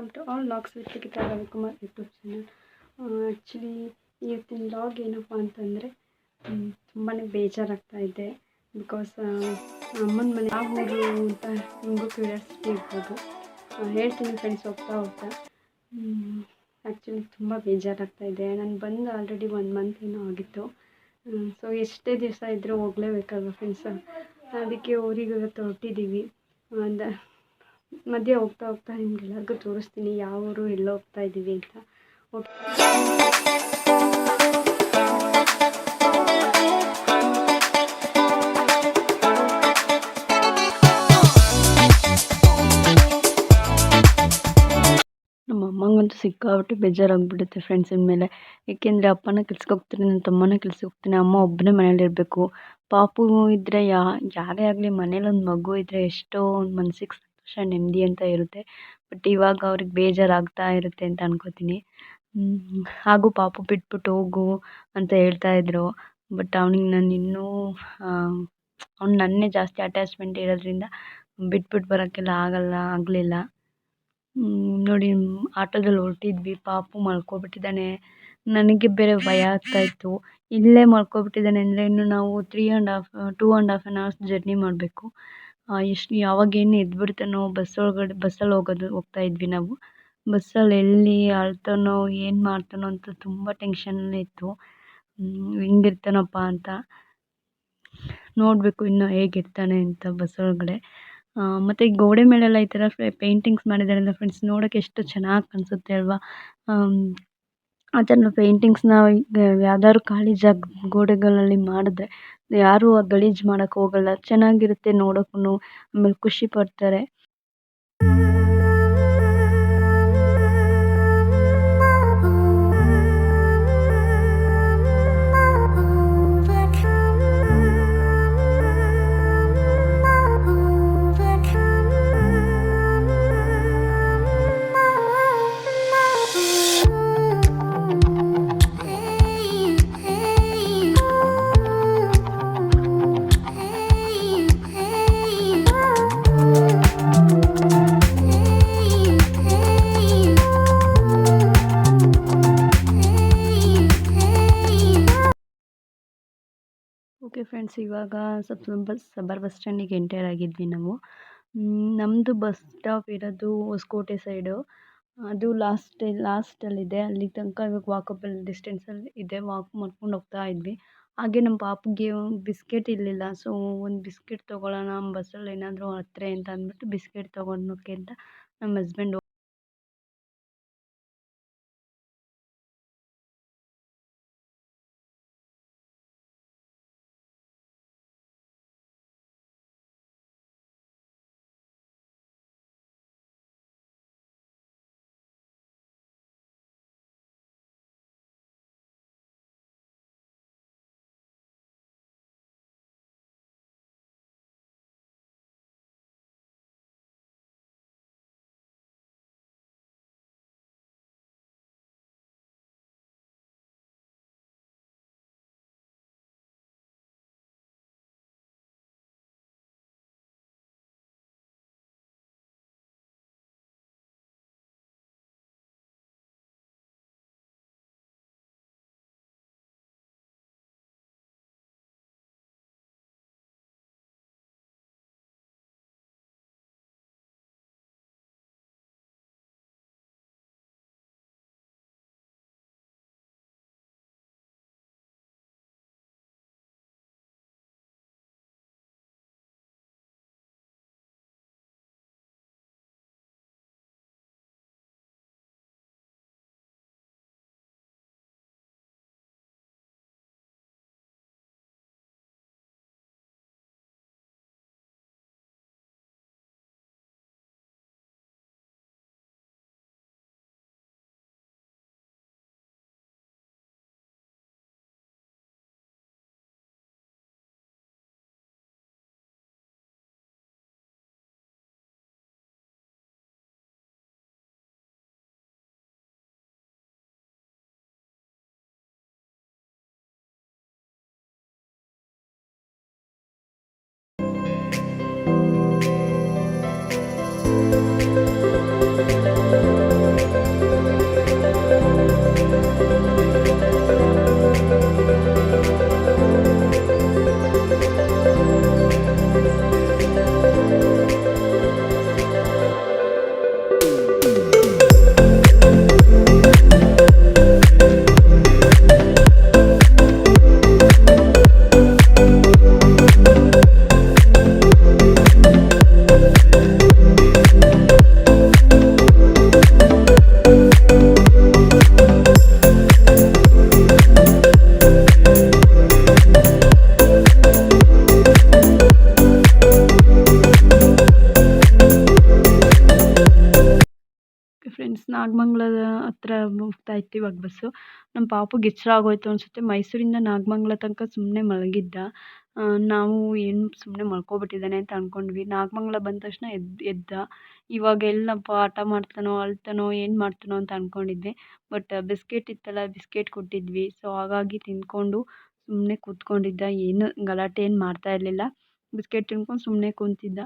Vlogs with Geetha Ravikumar YouTube channel actually ಇವತ್ತಿನ log ಏನಪ್ಪ ಅಂತಂದರೆ ತುಂಬಾ ಬೇಜಾರಾಗ್ತಾ ಇದೆ. ಬಿಕಾಸ್ ಅಮ್ಮನ ಮನೆ ಯಾವ ಊರು ಅಂತ ನಿಮಗೂ ಕ್ಯೂರಿಯಾಸಿಟಿ ಇರ್ಬೋದು. ಆ, ಹೇಳ್ತೀನಿ ಫ್ರೆಂಡ್ಸ್ ಹೋಗ್ತಾ ಹೋಗ್ತಾ ಆ್ಯಕ್ಚುಲಿ ತುಂಬ ಬೇಜಾರಾಗ್ತಾ ಇದೆ. ನಾನು ಬಂದು ಆಲ್ರೆಡಿ ಒನ್ ಮಂತ್ ಏನೋ ಆಗಿತ್ತು. ಸೊ ಎಷ್ಟೇ ದಿವಸ ಇದ್ದರೂ ಹೋಗಲೇಬೇಕಲ್ವ ಫ್ರೆಂಡ್ಸ್ ಅದಕ್ಕೆ ಊರಿಗೆ ಇವತ್ತು ಹೊರಟಿದ್ದೀವಿ ಅಂದ ಮಧ್ಯೆ ಹೋಗ್ತಾ ಹೋಗ್ತಾ ನಿಮ್ಗೆಲ್ಲರಿಗೂ ತೋರಿಸ್ತೀನಿ ಯಾವ ಊರು, ಎಲ್ಲೋ ಹೋಗ್ತಾ ಇದ್ದೀವಿ ಅಂತ. ನಮ್ಮ ಅಮ್ಮಂಗಂತೂ ಸಿಕ್ಕಾಬಿಟ್ಟು ಬೇಜಾರಾಗ್ಬಿಡುತ್ತೆ ಫ್ರೆಂಡ್ಸಿನ ಮೇಲೆ. ಏಕೆಂದರೆ ಅಪ್ಪನ ಕೆಲ್ಸಕ್ಕೆ ಹೋಗ್ತೀನಿ, ನನ್ನ ತಮ್ಮನ ಕೆಲ್ಸಕ್ಕೆ ಹೋಗ್ತೀನಿ, ಅಮ್ಮ ಒಬ್ಬನೇ ಮನೇಲಿರಬೇಕು ಪಾಪು ಇದ್ದರೆ ಯಾರೇ ಆಗಲಿ ಮನೇಲಿ ಒಂದು ಮಗು ಇದ್ದರೆ ಎಷ್ಟೋ ಒಂದು ಮನ್ಸಿಗೆ ಸಂತೋಷ ನೆಮ್ಮದಿ ಅಂತ ಇರುತ್ತೆ. ಬಟ್ ಇವಾಗ ಅವ್ರಿಗೆ ಬೇಜಾರಾಗ್ತಾ ಇರುತ್ತೆ ಅಂತ ಅನ್ಕೋತೀನಿ. ಹಾಗೂ ಪಾಪು ಬಿಟ್ಬಿಟ್ಟು ಹೋಗು ಅಂತ ಹೇಳ್ತಾ ಇದ್ರು. ಬಟ್ ಅವ್ನಿಗೆ ನಾನು ಇನ್ನೂ ಅವ್ನು ನನ್ನೇ ಜಾಸ್ತಿ ಅಟ್ಯಾಚ್ಮೆಂಟ್ ಇರೋದ್ರಿಂದ ಬಿಟ್ಬಿಟ್ಟು ಬರೋಕ್ಕೆಲ್ಲ ಆಗಲ್ಲ, ಆಗಲಿಲ್ಲ. ನೋಡಿ, ಆಟೋದಲ್ಲಿ ಹೊರಟಿದ್ವಿ, ಪಾಪು ಮಲ್ಕೊಬಿಟ್ಟಿದ್ದಾನೆ. ನನಗೆ ಬೇರೆ ಭಯ ಆಗ್ತಾಯಿತ್ತು ಇಲ್ಲೇ ಮಲ್ಕೊಬಿಟ್ಟಿದ್ದಾನೆ ಅಂದರೆ ಇನ್ನು ನಾವು three and half two and half on hours journey ಮಾಡಬೇಕು. ಎಷ್ಟು ಯಾವಾಗ ಏನು ಎದ್ಬಿಡ್ತಾನೋ ಬಸ್ ಒಳಗಡೆ ಬಸ್ಸಲ್ಲಿ ಹೋಗೋದು, ಹೋಗ್ತಾ ಇದ್ವಿ ನಾವು. ಬಸ್ಸಲ್ಲಿ ಎಲ್ಲಿ ಅಳ್ತಾನೋ, ಏನು ಮಾಡ್ತಾನೋ ಅಂತ ತುಂಬ ಟೆನ್ಷನ್ನೇ ಇತ್ತು. ಹೆಂಗಿರ್ತಾನಪ್ಪ ಅಂತ ನೋಡಬೇಕು ಇನ್ನು ಹೇಗಿರ್ತಾನೆ ಅಂತ ಬಸ್ ಒಳಗಡೆ ಮತ್ತು ಗೋಡೆ ಮೇಲೆಲ್ಲ ಈ ಥರ ಪೇಂಟಿಂಗ್ಸ್ ಮಾಡಿದಾರಲ್ಲ ಫ್ರೆಂಡ್ಸ್ ನೋಡೋಕ್ಕೆ ಎಷ್ಟು ಚೆನ್ನಾಗಿ ಕಾಣಿಸುತ್ತೆ ಅಲ್ವಾ? ಥರ ಪೇಂಟಿಂಗ್ಸ್ನ ಈಗ ಯಾವ್ದಾದ್ರು ಖಾಲಿ ಜಾಗ, ಗೋಡೆಗಳಲ್ಲಿ ಮಾಡಿದ್ರೆ ಯಾರೂ ಆ ಗಲೀಜು ಮಾಡೋಕ್ಕೆ ಹೋಗಲ್ಲ. ಚೆನ್ನಾಗಿರುತ್ತೆ ನೋಡೋಕ್ಕೂ ಆಮೇಲೆ ಖುಷಿ ಪಡ್ತಾರೆ. ಫ್ರೆಂಡ್ಸ್ ಇವಾಗ ಬಸ್ ಸಬರ್ ಬಸ್ ಸ್ಟ್ಯಾಂಡಿಗೆ ಎಂಟರ್ ಆಗಿದ್ವಿ ನಾವು. ನಮ್ಮದು ಬಸ್ ಸ್ಟಾಪ್ ಇರೋದು ಹೊಸಕೋಟೆ ಸೈಡು ಅದು ಲಾಸ್ಟ್ ಲಾಸ್ಟಲ್ಲಿದೆ ಅಲ್ಲಿ ತನಕ ಇವಾಗ ವಾಕಬಲ್ ಡಿಸ್ಟೆನ್ಸಲ್ಲಿ ಇದೆ. ವಾಕ್ ಮಾಡ್ಕೊಂಡು ಹೋಗ್ತಾ ಇದ್ವಿ. ಹಾಗೆ ನಮ್ಮ ಪಾಪುಗೆ ಬಿಸ್ಕೆಟ್ ಇರಲಿಲ್ಲ. ಸೊ ಒಂದು ಬಿಸ್ಕೆಟ್ ತೊಗೊಳ್ಳೋಣ ಬಸ್ಸಲ್ಲಿ ಏನಾದರೂ ಹತ್ರ ಅಂತ ಅಂದ್ಬಿಟ್ಟು ಬಿಸ್ಕೆಟ್ ತೊಗೊಳೋಕ್ಕೆ ಅಂತ ನಮ್ಮ ಹಸ್ಬೆಂಡ್ ಹೋಗ್ತಾ ಇತ್ತು ಇವಾಗ ಬಸ್ಸು. ನಮ್ಮ ಪಾಪುಗೆ ಎಚ್ಚರ ಆಗೋಯ್ತು ಅನಿಸುತ್ತೆ. ಮೈಸೂರಿಂದ ನಾಗಮಂಗಲ ತನಕ ಸುಮ್ಮನೆ ಮಲಗಿದ್ದ. ನಾವು ಏನು ಸುಮ್ಮನೆ ಮಲ್ಕೊಬಿಟ್ಟಿದ್ದಾನೆ ಅಂತ ಅಂದ್ಕೊಂಡ್ವಿ ನಾಗಮಂಗಲ ಬಂದ ತಕ್ಷಣ ಎದ್ದು ಎದ್ದ. ಇವಾಗ ಎಲ್ಲಪ್ಪ ಹಠ ಮಾಡ್ತಾನೋ, ಅಳ್ತಾನೋ, ಏನು ಮಾಡ್ತಾನೋ ಅಂತ ಅಂದ್ಕೊಂಡಿದ್ದೆ ಬಟ್ ಬಿಸ್ಕೆಟ್ ಇತ್ತಲ್ಲ, ಬಿಸ್ಕೆಟ್ ಕೊಟ್ಟಿದ್ವಿ. ಸೊ ಹಾಗಾಗಿ ತಿಂದ್ಕೊಂಡು ಸುಮ್ಮನೆ ಕೂತ್ಕೊಂಡಿದ್ದ. ಏನು ಗಲಾಟೆ, ಏನು ಮಾಡ್ತಾ ಇರಲಿಲ್ಲ. ಬಿಸ್ಕೆಟ್ ತಿನ್ಕೊಂಡು ಸುಮ್ಮನೆ ಕೂತಿದ್ದ.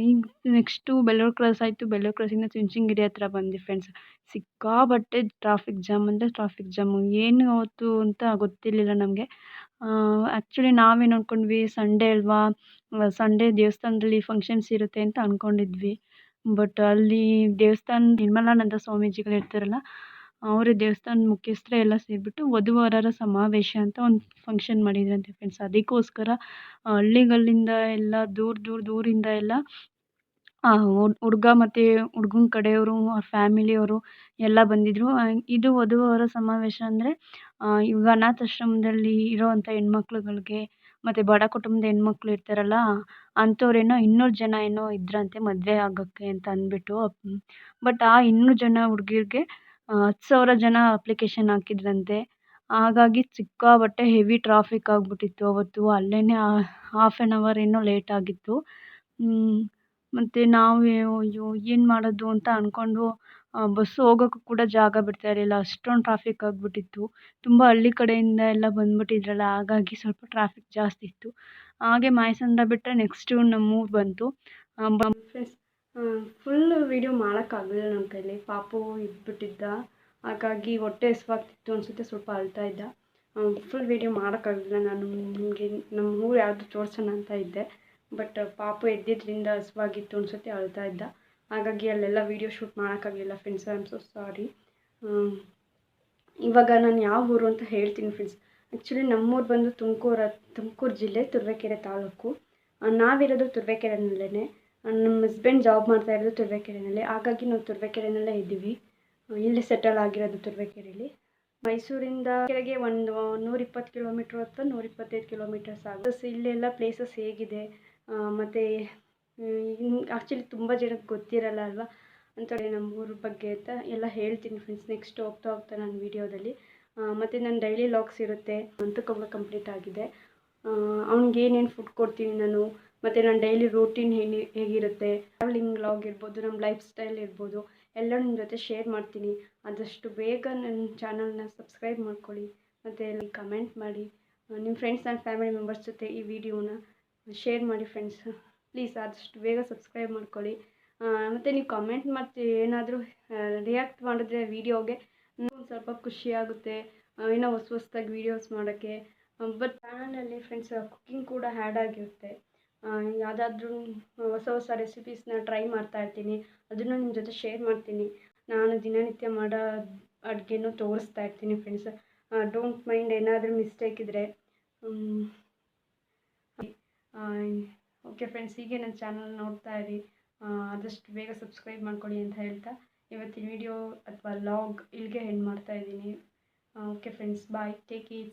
ಈಗ ನೆಕ್ಸ್ಟು ಬೆಳ್ಳೂರು ಕ್ರಾಸ್ ಆಯಿತು. ಬೆಳ್ಳೂರು ಕ್ರಾಸಿಂದ ಚುಂಚನಗಿರಿ ಹತ್ರ ಬಂದ್ವಿ ಫ್ರೆಂಡ್ಸ್ ಸಿಕ್ಕಾಪಟ್ಟೆ ಟ್ರಾಫಿಕ್ ಜಾಮ್ ಅಂದರೆ ಟ್ರಾಫಿಕ್ ಜಾಮು ಏನು ಆಯಿತು ಅಂತ ಗೊತ್ತಿರಲಿಲ್ಲ ನಮಗೆ. ಆ್ಯಕ್ಚುಲಿ ನಾವೇನು ಅಂದ್ಕೊಂಡ್ವಿ ಸಂಡೇ ಅಲ್ವಾ? ಸಂಡೇ ದೇವಸ್ಥಾನದಲ್ಲಿ ಫಂಕ್ಷನ್ಸ್ ಇರುತ್ತೆ ಅಂತ ಅಂದ್ಕೊಂಡಿದ್ವಿ ಬಟ್ ಅಲ್ಲಿ ದೇವಸ್ಥಾನ ನಿರ್ಮಲಾನಂದ ಸ್ವಾಮೀಜಿಗಳು ಇರ್ತಾರಲ್ಲ ಅವರೇ ದೇವಸ್ಥಾನದ ಮುಖ್ಯಸ್ಥರೇ ಎಲ್ಲ ಸೇರಿಬಿಟ್ಟು ವಧುವರರ ಸಮಾವೇಶ ಅಂತ ಒಂದು ಫಂಕ್ಷನ್ ಮಾಡಿದ್ರಂತೆ ಫ್ರೆಂಡ್ಸ್ ಅದಕ್ಕೋಸ್ಕರ ಹಳ್ಳಿಗಳಿಂದ ಎಲ್ಲ ದೂರ ದೂರ ದೂರಿಂದ ಎಲ್ಲ ಹುಡುಗ ಮತ್ತು ಹುಡ್ಗನ ಕಡೆಯವರು, ಅವ್ರ ಫ್ಯಾಮಿಲಿಯವರು ಎಲ್ಲ ಬಂದಿದ್ದರು ಇದು ವಧುವರ ಸಮಾವೇಶ ಅಂದರೆ ಇವಾಗ ಅನಾಥಾಶ್ರಮದಲ್ಲಿ ಇರೋವಂಥ ಹೆಣ್ಮಕ್ಳುಗಳಿಗೆ ಮತ್ತು ಬಡ ಕುಟುಂಬದ ಹೆಣ್ಮಕ್ಳು ಇರ್ತಾರಲ್ಲ, ಅಂಥವ್ರೇನೋ ಇನ್ನೂರು ಜನ ಏನೋ ಇದ್ರಂತೆ ಮದುವೆ ಆಗೋಕ್ಕೆ ಅಂತ ಅಂದ್ಬಿಟ್ಟು ಬಟ್ ಆ ಇನ್ನೂರು ಜನ ಹುಡ್ಗಿರ್ಗೆ ಹತ್ತು ಸಾವಿರ ಜನ ಅಪ್ಲಿಕೇಶನ್ ಹಾಕಿದ್ರಂತೆ. ಹಾಗಾಗಿ ಸಿಕ್ಕಾಪಟ್ಟೆ ಹೆವಿ ಟ್ರಾಫಿಕ್ ಆಗಿಬಿಟ್ಟಿತ್ತು ಅವತ್ತು. ಅಲ್ಲೇ ಹಾಫ್ ಆ್ಯನ್ ಅವರ್ ಏನೋ ಲೇಟ್ ಆಗಿತ್ತು. ಮತ್ತು ನಾವು ಅಯ್ಯೋ ಏನು ಮಾಡೋದು ಅಂತ ಅಂದ್ಕೊಂಡು ಬಸ್ ಹೋಗೋಕ್ಕೂ ಕೂಡ ಜಾಗ ಬಿಡ್ತಾ ಇರಲಿಲ್ಲ. ಅಷ್ಟೊಂದು ಟ್ರಾಫಿಕ್ ಆಗಿಬಿಟ್ಟಿತ್ತು. ತುಂಬ ಹಳ್ಳಿ ಕಡೆಯಿಂದ ಎಲ್ಲ ಬಂದ್ಬಿಟ್ಟಿದ್ರಲ್ಲ, ಹಾಗಾಗಿ ಸ್ವಲ್ಪ ಟ್ರಾಫಿಕ್ ಜಾಸ್ತಿ ಇತ್ತು. ಹಾಗೆ ಮಾಯಸಂದ್ರ ಬಿಟ್ಟರೆ ನೆಕ್ಸ್ಟು ನಮ್ಮೂರು ಬಂತು. ಫುಲ್ ವೀಡಿಯೋ ಮಾಡೋಕ್ಕಾಗಲಿಲ್ಲ ನಮ್ಮ ಕೈಲಿ. ಪಾಪು ಇದ್ಬಿಟ್ಟಿದ್ದ. ಹಾಗಾಗಿ ಹೊಟ್ಟೆ ಹಸ್ವಾಗ್ತಿತ್ತು ಅನಿಸುತ್ತೆ, ಸ್ವಲ್ಪ ಅಳ್ತಾ ಇದ್ದ. ಫುಲ್ ವೀಡಿಯೋ ಮಾಡೋಕ್ಕಾಗಲಿಲ್ಲ ನಾನು. ನಿಮಗೆ ನಮ್ಮ ಊರು ಯಾವುದು ತೋರಿಸೋಣ ಅಂತ ಇದ್ದೆ. ಬಟ್ ಪಾಪು ಎದ್ದಿದ್ದರಿಂದ ಹಸ್ವಾಗಿತ್ತು ಅನಿಸುತ್ತೆ, ಅಳ್ತಾ ಇದ್ದ. ಹಾಗಾಗಿ ಅಲ್ಲೆಲ್ಲ ವೀಡಿಯೋ ಶೂಟ್ ಮಾಡೋಕ್ಕಾಗಲಿಲ್ಲ friends I am so sorry ಇವಾಗ ನಾನು ಯಾವ ಊರು ಅಂತ ಹೇಳ್ತೀನಿ ಫ್ರೆಂಡ್ಸ್ ಆ್ಯಕ್ಚುಲಿ ನಮ್ಮೂರು ಬಂದು ತುಮಕೂರು ತುಮಕೂರು ಜಿಲ್ಲೆ ತುರುವೇಕೆರೆ ತಾಲೂಕು. ನಾವಿರೋದು ತುರುವೇಕೆರೆನಲ್ಲೇ ನಮ್ಮ ಹಸ್ಬೆಂಡ್ ಜಾಬ್ ಮಾಡ್ತಾ ಇರೋದು ತುರುವೇಕೆರೆನಲ್ಲಿ. ಹಾಗಾಗಿ ನಾವು ತುರುವೇಕೆರೆನಲ್ಲೇ ಇದ್ದೀವಿ. ಇಲ್ಲೇ ಸೆಟಲ್ ಆಗಿರೋದು ತುರುವೇಕೆರೆಯಲ್ಲಿ ಮೈಸೂರಿಂದ ಕೆಳಗೆ ಒಂದು ನೂರಿಪ್ಪತ್ತು ಕಿಲೋಮೀಟ್ರ್ ಅಥವಾ ನೂರಿಪ್ಪತ್ತೈದು ಕಿಲೋಮೀಟರ್ಸ್ ಆಗುತ್ತೆ. ಇಲ್ಲೆಲ್ಲ ಪ್ಲೇಸಸ್ ಹೇಗಿದೆ? ಮತ್ತು ಆ್ಯಕ್ಚುಲಿ ತುಂಬ ಜನಕ್ಕೆ ಗೊತ್ತಿರಲ್ಲ ಅಲ್ವಾ? ಅಂಥೇಳಿ ನಮ್ಮ ಊರ ಬಗ್ಗೆ ಅಂತ ಎಲ್ಲ ಹೇಳ್ತೀನಿ ಫ್ರೆಂಡ್ಸ್ ನೆಕ್ಸ್ಟ್ ಹೋಗ್ತಾ ಹೋಗ್ತಾ ನಾನು ವೀಡಿಯೋದಲ್ಲಿ ಮತ್ತು ನನ್ನ ಡೈಲಿ ಲಾಗ್ಸ್ ಇರುತ್ತೆ. ಅಂತ ಕಂಪ್ಲೀಟ್ ಆಗಿದೆ. ಅವ್ನಿಗೆ ಏನೇನು ಫುಡ್ ಕೊಡ್ತೀನಿ ನಾನು? ಮತ್ತು ನನ್ನ ಡೈಲಿ ರೂಟೀನ್ ಹೇಗೆ, ಹೇಗಿರುತ್ತೆ? ಟ್ರಾವೆಲಿಂಗ್ ಲಾಗ್ ಇರ್ಬೋದು ನಮ್ಮ ಲೈಫ್ ಸ್ಟೈಲ್ ಇರ್ಬೋದು ಎಲ್ಲ ನಿಮ್ಮ ಜೊತೆ ಶೇರ್ ಮಾಡ್ತೀನಿ. ಆದಷ್ಟು ಬೇಗ ನನ್ನ ಚಾನಲ್ನ ಸಬ್ಸ್ಕ್ರೈಬ್ ಮಾಡ್ಕೊಳ್ಳಿ. ಮತ್ತು ಅಲ್ಲಿ ಕಮೆಂಟ್ ಮಾಡಿ. ನಿಮ್ಮ ಫ್ರೆಂಡ್ಸ್ ಆ್ಯಂಡ್ ಫ್ಯಾಮಿಲಿ ಮೆಂಬರ್ಸ್ ಜೊತೆ ಈ ವಿಡಿಯೋನ ಶೇರ್ ಮಾಡಿ ಫ್ರೆಂಡ್ಸ್ ಪ್ಲೀಸ್ ಆದಷ್ಟು ಬೇಗ ಸಬ್ಸ್ಕ್ರೈಬ್ ಮಾಡ್ಕೊಳ್ಳಿ. ಮತ್ತು ನೀವು ಕಮೆಂಟ್ ಮಾಡ್ತೀವಿ ಏನಾದರೂ ರಿಯಾಕ್ಟ್ ಮಾಡಿದ್ರೆ ವೀಡಿಯೋಗೆ ಒಂದು ಸ್ವಲ್ಪ ಖುಷಿಯಾಗುತ್ತೆ ಏನೋ ಹೊಸ ಹೊಸ್ದಾಗಿ ವೀಡಿಯೋಸ್ ಮಾಡೋಕ್ಕೆ. ಬಟ್ ಚಾನಲಲ್ಲಿ ಫ್ರೆಂಡ್ಸ್ ಕುಕ್ಕಿಂಗ್ ಕೂಡ ಹ್ಯಾಡ್ ಆಗಿರುತ್ತೆ. ಯಾವುದಾದ್ರೂ ಹೊಸ ಹೊಸ ರೆಸಿಪೀಸನ್ನ ಟ್ರೈ ಮಾಡ್ತಾ ಇರ್ತೀನಿ. ಅದನ್ನು ನಿಮ್ಮ ಜೊತೆ ಶೇರ್ ಮಾಡ್ತೀನಿ. ನಾನು ದಿನನಿತ್ಯ ಮಾಡೋ ಅಡುಗೆನೂ ತೋರಿಸ್ತಾ ಇರ್ತೀನಿ ಫ್ರೆಂಡ್ಸ್ ಡೋಂಟ್ ಮೈಂಡ್ ಏನಾದರೂ ಮಿಸ್ಟೇಕ್ ಇದ್ದರೆ ಓಕೆ ಫ್ರೆಂಡ್ಸ್ ಹೀಗೆ ನನ್ನ ಚಾನಲ್ ನೋಡ್ತಾ ಇರಿ. ಆದಷ್ಟು ಬೇಗ ಸಬ್ಸ್ಕ್ರೈಬ್ ಮಾಡ್ಕೊಳ್ಳಿ ಅಂತ ಹೇಳ್ತಾ. ಇವತ್ತಿನ ವಿಡಿಯೋ ಅಥವಾ ಲಾಗ್ ಇಲ್ಲಿಗೆ ಎಂಡ್ ಮಾಡ್ತಾ ಇದ್ದೀನಿ. Okay friends bye take it